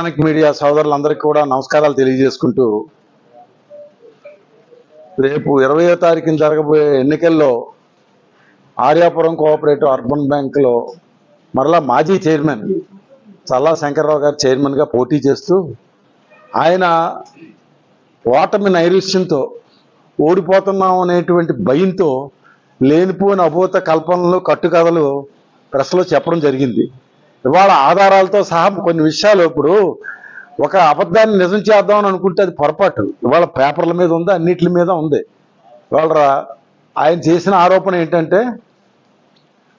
Electronic media సోదరులందరికీ కూడా నమస్కారాలు తెలియజేసుకుంటూ రేపు ఇరవయో తారీఖున జరగబోయే ఎన్నికల్లో ఆర్యాపురం కోఆపరేటివ్ అర్బన్ బ్యాంకులో మరలా మాజీ చైర్మన్ చల్లా శంకర్రావు గారు చైర్మన్గా పోటీ చేస్తూ ఆయన ఓటమి నైరుష్యంతో ఓడిపోతున్నాం అనేటువంటి భయంతో లేనిపోయిన అభూత కల్పనలు కట్టుకథలు ప్రెస్లో చెప్పడం జరిగింది. ఇవాళ ఆధారాలతో సహా కొన్ని విషయాలు ఇప్పుడు ఒక అబద్ధాన్ని నిజం చేద్దామని అనుకుంటే అది పొరపాటు. ఇవాళ పేపర్ల మీద ఉంది అన్నిటి మీద ఉంది. ఇవాళ రా- ఆయన చేసిన ఆరోపణ ఏంటంటే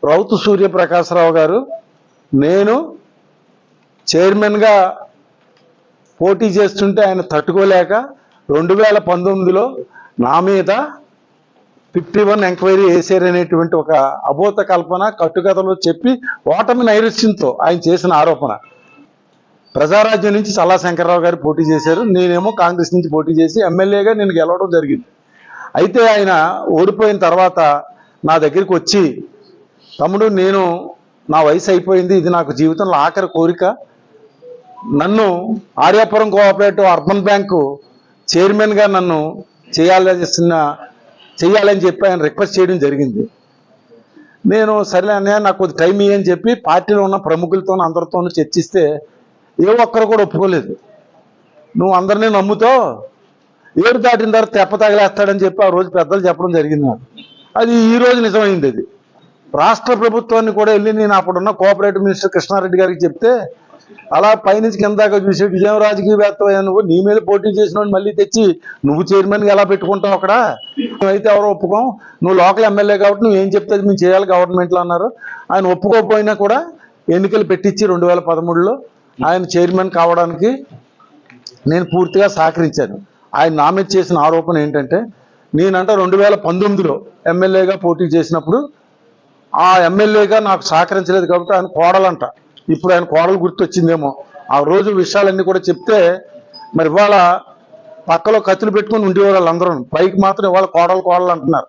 రౌతు సూర్యప్రకాశరావు గారు నేను చైర్మన్గా పోటీ చేస్తుంటే ఆయన తట్టుకోలేక రెండు వేల పంతొమ్మిదిలో నా మీద ఫిఫ్టీ వన్ ఎంక్వైరీ వేసారనేటువంటి ఒక అబోత కల్పన కట్టుకథలు చెప్పి ఓటమి నైరుత్యంతో ఆయన చేసిన ఆరోపణ. ప్రజారాజ్యం నుంచి చల్లా శంకర్రావు గారు పోటీ చేశారు. నేనేమో కాంగ్రెస్ నుంచి పోటీ చేసి ఎమ్మెల్యేగా నేను గెలవడం జరిగింది. అయితే ఆయన ఓడిపోయిన తర్వాత నా దగ్గరికి వచ్చి తమ్ముడు నేను నా వయసు అయిపోయింది. ఇది నాకు జీవితంలో ఆఖరి కోరిక. నన్ను ఆర్యాపురం కోఆపరేటివ్ అర్బన్ బ్యాంకు చైర్మన్గా నన్ను చేయాల్సిన చేయాలని చెప్పి ఆయన రిక్వెస్ట్ చేయడం జరిగింది. నేను సరే అన్నయ్య నాకు కొద్ది టైం ఇవ్వని చెప్పి పార్టీలో ఉన్న ప్రముఖులతో అందరితోనూ చర్చిస్తే ఏ ఒక్కరు కూడా ఒప్పుకోలేదు. నువ్వు అందరినీ నమ్ముతావు ఏడు దాటిన తర్వాత తెప్ప తగిలేస్తాడని చెప్పి ఆ రోజు పెద్దలు చెప్పడం జరిగింది నాకు. అది ఈ రోజు నిజమైంది అది. రాష్ట్ర ప్రభుత్వాన్ని కూడా వెళ్ళి నేను అప్పుడున్న కోఆపరేటివ్ మినిస్టర్ కృష్ణారెడ్డి గారికి చెప్తే అలా పైనుంచి కింద దాకా చూసి విజయం రాజకీయవేత్త నువ్వు? నీ మీద పోటీ చేసిన మళ్ళీ తెచ్చి నువ్వు చైర్మన్గా ఎలా పెట్టుకుంటావు అక్కడ? నువ్వైతే ఎవరో ఒప్పుకోం. నువ్వు లోకల్ ఎమ్మెల్యే కాబట్టి నువ్వు ఏం చెప్తే మేము చేయాలి గవర్నమెంట్లో అన్నారు. ఆయన ఒప్పుకోకపోయినా కూడా ఎన్నికలు పెట్టించి రెండు వేల పదమూడులో ఆయన చైర్మన్ కావడానికి నేను పూర్తిగా సహకరించాను. ఆయన నా మీద చేసిన ఆరోపణ ఏంటంటే నేనంట రెండు వేల పంతొమ్మిదిలో ఎమ్మెల్యేగా పోటీ చేసినప్పుడు ఆ ఎమ్మెల్యేగా నాకు సహకరించలేదు కాబట్టి ఆయన కోడలంట. ఇప్పుడు ఆయన కోడలు గుర్తొచ్చిందేమో. ఆ రోజు విషయాలన్నీ కూడా చెప్తే మరి ఇవాళ పక్కలో కత్తులు పెట్టుకుని ఉండేవారు వాళ్ళందరూ. పైకి మాత్రం ఇవాళ కోడలు కోడలు అంటున్నారు.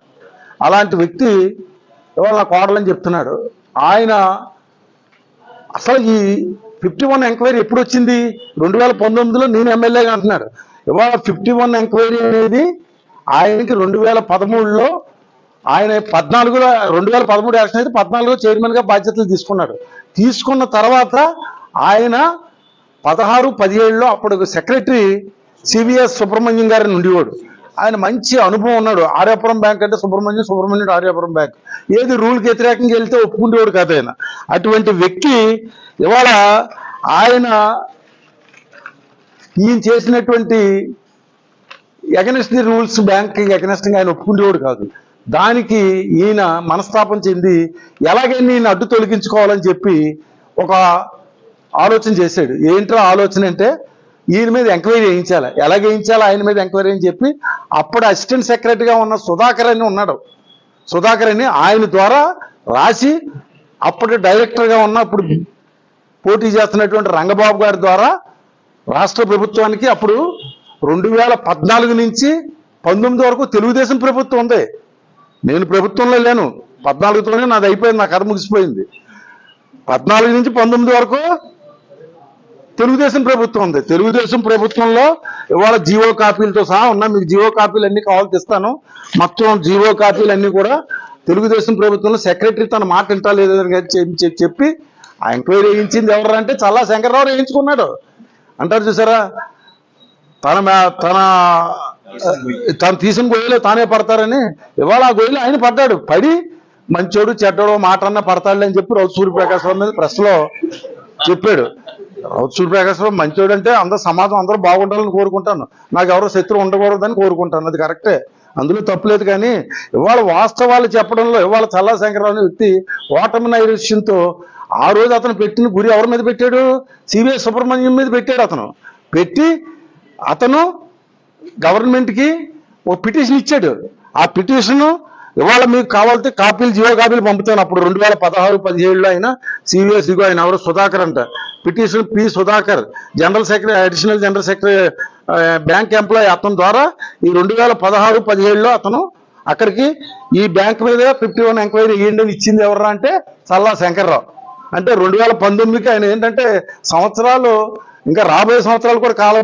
అలాంటి వ్యక్తి ఇవాళ నా కోడలని చెప్తున్నాడు. ఆయన అసలు ఈ ఫిఫ్టీ వన్ ఎంక్వైరీ ఎప్పుడు వచ్చింది? రెండు వేల పంతొమ్మిదిలో నేను ఎమ్మెల్యేగా అంటున్నాడు. ఇవాళ ఫిఫ్టీ వన్ ఎంక్వైరీ అనేది ఆయనకి రెండు వేల పదమూడులో ఆయన పద్నాలుగులో రెండు వేల పదమూడు ఎలక్షన్ అయితే పద్నాలుగులో చైర్మన్గా బాధ్యతలు తీసుకున్నాడు. తీసుకున్న తర్వాత ఆయన పదహారు పదిహేడులో అప్పుడు సెక్రటరీ సివిఎస్ సుబ్రహ్మణ్యం గారిని ఉండేవాడు ఆయన మంచి అనుభవం ఉన్నాడు. ఆర్యాపురం బ్యాంక్ అంటే సుబ్రహ్మణ్యం సుబ్రహ్మణ్యం ఆర్యాపురం బ్యాంక్. ఏది రూల్కి వ్యతిరేకంగా వెళ్తే ఒప్పుకుండేవాడు కాదు ఆయన. అటువంటి వ్యక్తి ఇవాళ ఆయన ఈయన చేసినటువంటి ఎగనెస్ట్ ది రూల్స్ బ్యాంక్ ఎగనెస్ట్గా ఆయన ఒప్పుకుండేవాడు కాదు. దానికి ఈయన మనస్తాపం చెంది ఎలాగైనా ఈయన అడ్డు తొలగించుకోవాలని చెప్పి ఒక ఆలోచన చేశాడు. ఏంట్రా ఆలోచన అంటే ఈయన మీద ఎంక్వైరీ వేయించాలి. ఎలా వేయించాలి ఆయన మీద ఎంక్వైరీ అని చెప్పి అప్పుడు అసిస్టెంట్ సెక్రటరీగా ఉన్న సుధాకర్ అని ఉన్నాడు. సుధాకర్ అని ఆయన ద్వారా రాసి అప్పుడు డైరెక్టర్గా ఉన్న అప్పుడు పోటీ చేస్తున్నటువంటి రంగబాబు గారి ద్వారా రాష్ట్ర ప్రభుత్వానికి అప్పుడు రెండు వేల పద్నాలుగు నుంచి పంతొమ్మిది వరకు తెలుగుదేశం ప్రభుత్వం ఉంది. నేను ప్రభుత్వంలో లేను. పద్నాలుగుతోనే నాది అయిపోయింది నా కథ ముగిసిపోయింది. పద్నాలుగు నుంచి పంతొమ్మిది వరకు తెలుగుదేశం ప్రభుత్వం ఉంది. తెలుగుదేశం ప్రభుత్వంలో ఇవాళ జీవో కాపీలతో సహా ఉన్నా మీకు జీవో కాపీలు అన్ని కావాల్సి ఇస్తాను. మొత్తం జీవో కాపీలు అన్ని కూడా తెలుగుదేశం ప్రభుత్వంలో సెక్రటరీ తన మాట వింటా లేదని చెప్పి- చెప్పి- ఆ ఎంక్వైరీ వేయించింది ఎవరు అంటే చల్లా శంకర్రావు వేయించుకున్నాడు అంటారు చూసారా? తన తన తను తీసిన గొయ్యిలో తానే పడతారని ఇవాళ ఆ గొయ్యిలో ఆయన పడ్డాడు. పడి మంచోడు చెడ్డోడు మాట అన్న పడతాడు అని చెప్పి రౌత్ సూర్యప్రకాశరావు మీద ప్రశ్నలో చెప్పాడు. రౌత్ సూర్యప్రకాశరావు మంచోడు అంటే అందరూ సమాజం అందరూ బాగుండాలని కోరుకుంటాను. నాకు ఎవరో శత్రువు ఉండకూడదని కోరుకుంటాను. అది కరెక్టే. అందులో తప్పులేదు కానీ ఇవాళ వాస్తవాలు చెప్పడంలో ఇవాళ చల్లా శంకరరావు అనే వ్యక్తి ఓటమి నైరుష్యంతో ఆ రోజు అతను పెట్టిన గురి ఎవరి మీద పెట్టాడు? సివిఎస్ సుబ్రహ్మణ్యం మీద పెట్టాడు అతను. పెట్టి అతను గవర్నమెంట్కి ఒక పిటిషన్ ఇచ్చాడు. ఆ పిటిషన్ ఇవాళ మీకు కావాలంటే కాపీలు జీవో కాపీలు పంపుతాను. అప్పుడు రెండు వేల పదహారు పదిహేడులో ఆయన సివిఎస్ ఆయన ఎవరు సుధాకర్ అంట. Petition P Sudhakar general secretary additional general secretary bank employee అతని ద్వారా ఈ రెండు వేల పదహారు పదిహేడులో అతను అక్కడికి ఈ బ్యాంక్ మీద ఫిఫ్టీ వన్ ఎంక్వైరీ ఇవ్వండి ఇచ్చింది ఎవరా అంటే చల్లా శంకర్రావు. అంటే రెండు వేల పంతొమ్మిదికి ఆయన ఏంటంటే సంవత్సరాలు ఇంకా రాబోయే సంవత్సరాలు కూడా కాల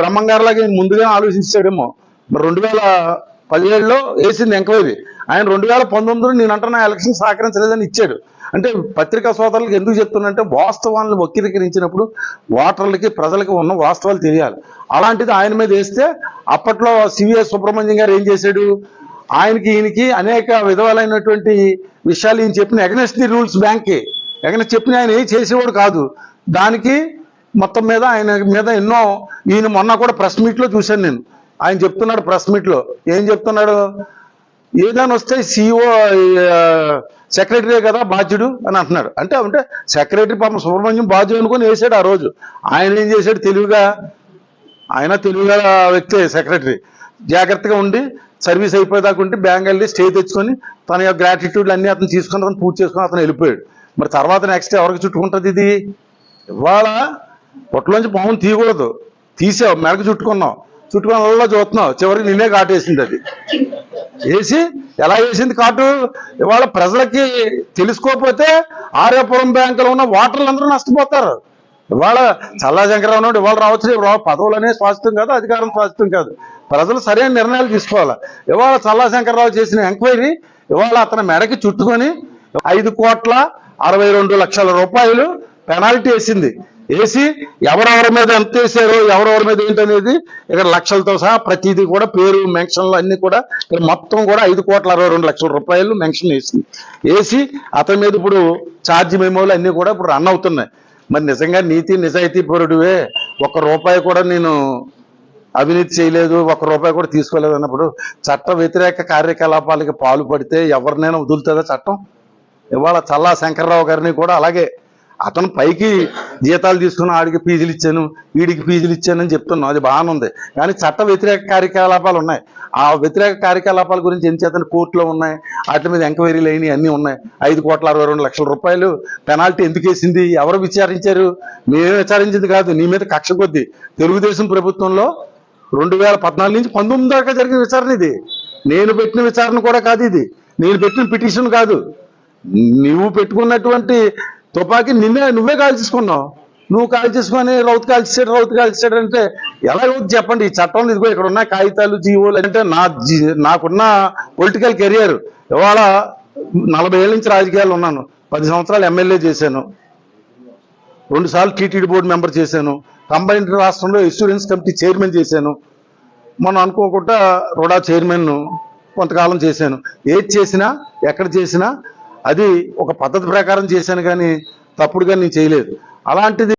బ్రహ్మంగారులాగా ముందుగా ఆలోచించాడేమో మరి రెండు వేల పదిహేడులో వేసింది ఎంక్వైరీ. ఆయన రెండు వేల పంతొమ్మిదిలో నేను నా ఎలక్షన్ సహకరించలేదని ఇచ్చాడు. అంటే పత్రికా సోదరులకు ఎందుకు చెప్తున్నంటే వాస్తవాలను వక్రీకరించినప్పుడు ఓటర్లకి ప్రజలకి ఉన్న వాస్తవాలు తెలియాలి. అలాంటిది ఆయన మీద వేస్తే అప్పట్లో సివిఎస్ సుబ్రహ్మణ్యం గారు ఏం చేశాడు? ఆయనకి ఈయనకి అనేక విధాలైనటువంటి విషయాలు ఈయన చెప్పిన ఎగనెస్ట్ ది రూల్స్ బ్యాంక్కి ఎగనెస్ట్ చెప్పిన ఆయన ఏం చేసేవాడు కాదు. దానికి మొత్తం మీద ఆయన మీద ఎన్నో ఈయన మొన్న కూడా ప్రెస్ మీట్లో చూశాను నేను. ఆయన చెప్తున్నాడు ప్రెస్ మీట్లో. ఏం చెప్తున్నాడు? ఏదైనా వస్తే సిఇఓ సెక్రటరీ కదా బాధ్యుడు అని అంటున్నాడు. అంటే అంటే సెక్రటరీ పాపం సుబ్రహ్మణ్యం బాధ్యుడు అనుకుని వేసాడు ఆ రోజు. ఆయన ఏం చేశాడు తెలివిగా? ఆయన తెలివిగా వ్యక్తి సెక్రటరీ. జాగ్రత్తగా ఉండి సర్వీస్ అయిపోయేదాకా ఉంటే బ్యాంక్ వెళ్ళి స్టే తెచ్చుకొని తన యొక్క గ్రాటిట్యూడ్లు అన్నీ అతను తీసుకొని అతను పూర్తి చేసుకొని అతను వెళ్ళిపోయాడు. మరి తర్వాత నెక్స్ట్ ఎవరికి చుట్టుకుంటుంది ఇది? ఇవాళ పొట్టలోంచి పామును తీయకూడదు. తీసావు మెడకు చుట్టుకున్నావు. చుట్టుకున్న వాళ్ళలో చూస్తున్నావు చివరికి నిన్నే కాటేసింది అది. వేసి ఎలా వేసింది కాటు? ఇవాళ ప్రజలకి తెలుసుకోకపోతే ఆర్యపురం బ్యాంకులో ఉన్న ఓటర్లందరూ నష్టపోతారు. ఇవాళ చల్లా శంకరరావు ఇవాళ రావచ్చు రేపు పదవులు అనేది శాశ్వతం కాదు అధికారం శాశ్వతం కాదు. ప్రజలు సరైన నిర్ణయాలు తీసుకోవాలి. ఇవాళ చల్లా శంకరరావు చేసిన ఎంక్వైరీ ఇవాళ అతని మెడకి చుట్టుకొని ఐదు కోట్ల అరవై రెండు లక్షల రూపాయలు పెనాల్టీ వేసింది. వేసి ఎవరెవరి మీద ఎంత వేసారో ఎవరెవరి మీద ఏంటనేది ఇక్కడ లక్షలతో సహా ప్రతిదీ కూడా పేరు మెన్షన్లు అన్ని కూడా ఇక్కడ మొత్తం కూడా ఐదు కోట్ల అరవై రెండు లక్షల రూపాయలు మెన్షన్ వేసింది. వేసి అతని మీద ఇప్పుడు ఛార్జ్ మెమోలు అన్నీ కూడా ఇప్పుడు రన్ అవుతున్నాయి. మరి నిజంగా నీతి నిజాయితీ పరుడువే. ఒక్క రూపాయి కూడా నేను అవినీతి చేయలేదు ఒక్క రూపాయి కూడా తీసుకోలేదు అన్నప్పుడు చట్ట వ్యతిరేక కార్యకలాపాలకి పాల్పడితే ఎవరినైనా వదులుతుందా చట్టం? ఇవాళ చల్లా శంకర్రావు గారిని కూడా అలాగే అతను పైకి జీతాలు తీసుకుని ఆడికి ఫీజులు ఇచ్చాను వీడికి ఫీజులు ఇచ్చానని చెప్తున్నాం అది బాగానే ఉంది. కానీ చట్ట వ్యతిరేక కార్యకలాపాలు ఉన్నాయి. ఆ వ్యతిరేక కార్యకలాపాల గురించి ఎంత చేతని కోర్టులో ఉన్నాయి. వాటి మీద ఎంక్వైరీలు అయినాయి అన్నీ ఉన్నాయి. ఐదు కోట్ల అరవై రెండు లక్షల రూపాయలు పెనాల్టీ ఎందుకు వేసింది? ఎవరు విచారించారు? మేమే విచారించింది కాదు. నీ మీద కక్ష కొద్ది. తెలుగుదేశం ప్రభుత్వంలో రెండు వేల పద్నాలుగు నుంచి పంతొమ్మిది దాకా జరిగిన విచారణ ఇది. నేను పెట్టిన విచారణ కూడా కాదు ఇది. నేను పెట్టిన పిటిషన్ కాదు. నువ్వు పెట్టుకున్నటువంటి తుపాకీ నిన్నే నువ్వే కాల్చేసుకున్నావు నువ్వు కాల్ చేసుకొని రౌతు కాల్చాడు రౌతు కాల్చాడు అంటే ఎలా అవుతుంది చెప్పండి? ఈ చట్టంలో ఇదిగో ఇక్కడ ఉన్న కాగితాలు జీవోలు అంటే నా జీ- నాకున్న పొలిటికల్ కెరియర్ ఇవాళ నలభై ఏళ్ళ నుంచి రాజకీయాలు ఉన్నాను. పది సంవత్సరాలు ఎమ్మెల్యే చేశాను. రెండు సార్లు టీటీడీ బోర్డు మెంబర్ చేశాను. కంబైన్డ్ రాష్ట్రంలో ఇన్సూరెన్స్ కమిటీ చైర్మన్ చేశాను. మనం అనుకోకుండా రుడా చైర్మన్ కొంతకాలం చేశాను. ఏది చేసినా ఎక్కడ చేసినా అది ఒక పద్ధతి ప్రకారం చేశాను కానీ తప్పుడుగా నేను చేయలేదు. అలాంటిది